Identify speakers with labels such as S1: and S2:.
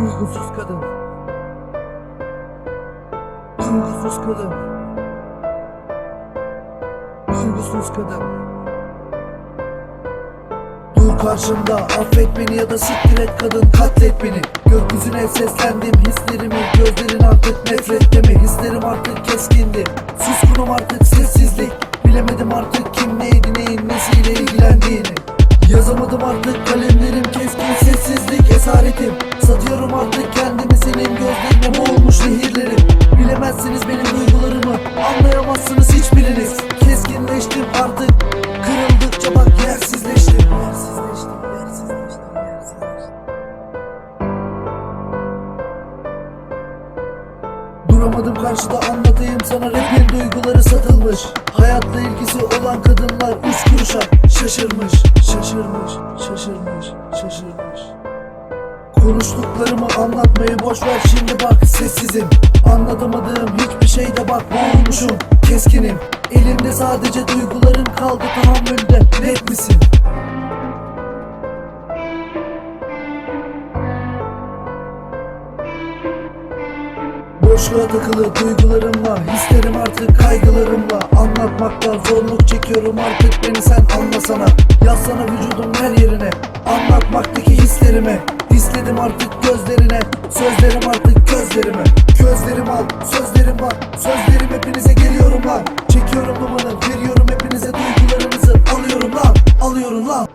S1: Duygusuz kadın. Duygusuz kadın. Duygusuz kadın. Dur karşımda affet beni ya da siktir et kadın katlet beni Gökyüzüne seslendim hislerimi gözlerin artık nefrette mi Hislerim artık keskindi suskunum artık sessizlik Bilemedim artık kim neydi neyin nesiyle ilgilendiğini Yazamadım artık kalemlerim keskin sessizlik esaretim Satıyorum artık kendimi senin gözlerine boğulmuş nehirlerim Bilemezsiniz benim duygularımı anlayamazsınız hiçbiriniz Keskinleştim artık kırıldıkça bak yersizleştim. Yersizleştim yersizleştim Duramadım karşıda anlatayım sana rapin duyguları satılmış. Hayatla ilgisi olan kadınlar üç kuruşa şaşırmış Şaşırmış, şaşırmış, şaşırmış Konuştuklarımı anlatmayı boş ver şimdi bak sessizim. Anlatamadığım hiçbir şeyde bak boğulmuşum Keskinim. Elimde sadece duyguların kaldı tahammülde net misin? Boşluğa takılı duygularımla Hislerim artık kaygılarımla. Anlatmakta zorluk çekiyorum artık beni sen anlasana. Yazsana Hisledim artık gözlerine Sözlerim artık gözlerime. Gözlerim al sözlerim var Sözlerim hepinize geliyorum lan. Çekiyorum dumanı veriyorum hepinize duygularınızı. Alıyorum lan alıyorum lan